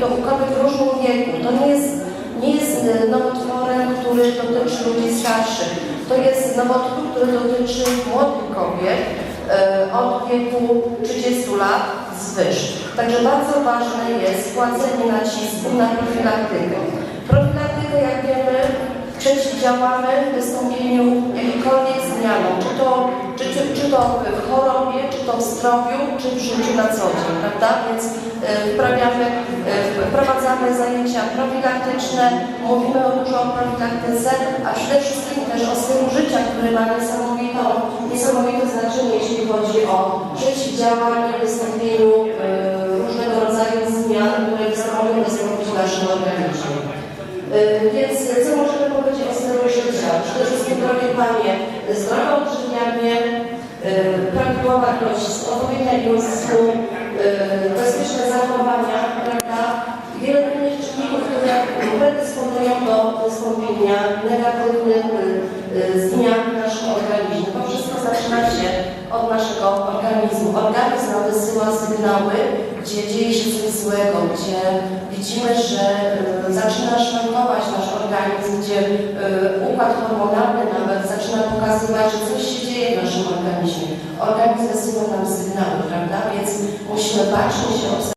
to u kobiet w różnym wieku. To nie jest, nie jest e, nowotworem, który dotyczy ludzi starszych. To jest nowotwór, który dotyczy młodych kobiet e, od wieku 30 lat zwyż. Także bardzo ważne jest kładzenie nacisku na profilaktykę. Profilaktykę, jak wiemy, przeciwdziałamy wystąpieniu jakichkolwiek zmianom, czy to, czy, czy, czy to w chorobie, to w zdrowiu, czy w życiu na co dzień, prawda? Więc e, wprawiamy, e, wprowadzamy zajęcia profilaktyczne, mówimy o dużo o profilaktyce, a przede wszystkim też o stylu życia, który ma niesamowitą, niesamowite znaczenie, jeśli chodzi o przeciwdziałanie wystąpieniu e, różnego rodzaju zmian, które mogą wystąpić w naszym organizmie. Y, Więc co możemy powiedzieć o stylu życia? Przede wszystkim, drogie Panie, y, prawidłowa ilość odpowiednia ilość snu, y, bezpieczne zachowania, prawda? Wiele innych czynników, które predysponują do wystąpienia negatywnych y, y, zmian w naszym organizmie. To wszystko zaczyna się od naszego organizmu. Organizm nam wysyła sygnały, gdzie dzieje się coś złego, gdzie widzimy, że zaczyna szwankować nasz organizm, gdzie układ hormonalny nawet zaczyna pokazywać, że coś się dzieje. Organizm wysyła nam sygnały, prawda? Więc musimy bacznie się obserwować.